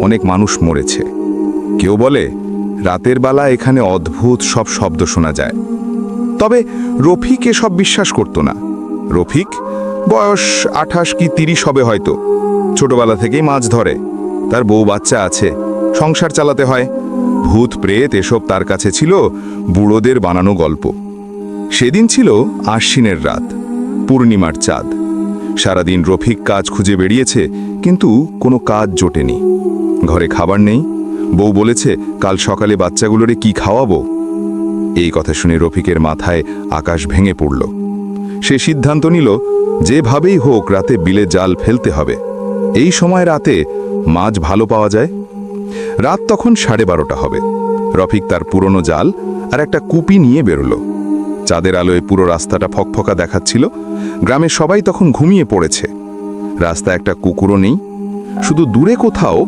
অনেক মানুষ মরেছে। কেউ বলে, রাতের বেলা এখানে অদ্ভুত সব শব্দ শোনা যায়। তবে রফিক এসব বিশ্বাস করত না। রফিক বয়স আঠাশ কি তিরিশ হবে হয়তো। ছোটবেলা থেকেই মাছ ধরে। তার বউ বাচ্চা আছে। সংসার চালাতে হয়। ভূত, প্রেত এসব তার কাছে ছিল বুড়োদের বানানো গল্প। সেদিন ছিল আশ্বিনের রাত, পূর্ণিমার চাঁদ। সারাদিন রফিক কাজ খুঁজে বেরিয়েছে, কিন্তু কোনো কাজ জোটেনি। ঘরে খাবার নেই। বউ বলেছে, কাল সকালে বাচ্চাগুলোরে কি খাওয়াবো? এই কথা শুনে রফিকের মাথায় আকাশ ভেঙে পড়ল। সে সিদ্ধান্ত নিল, যেভাবেই হোক রাতে বিলে জাল ফেলতে হবে। এই সময় রাতে মাছ ভালো পাওয়া যায়। রাত তখন সাড়ে বারোটা হবে। রফিক তার পুরনো জাল আর একটা কুপি নিয়ে বেরোল। চাঁদের আলোয় পুরো রাস্তাটা ফকফকা দেখাচ্ছিল, গ্রামের সবাই তখন ঘুমিয়ে পড়েছে। রাস্তা একটা কুকুরও নেই। শুধু দূরে কোথাও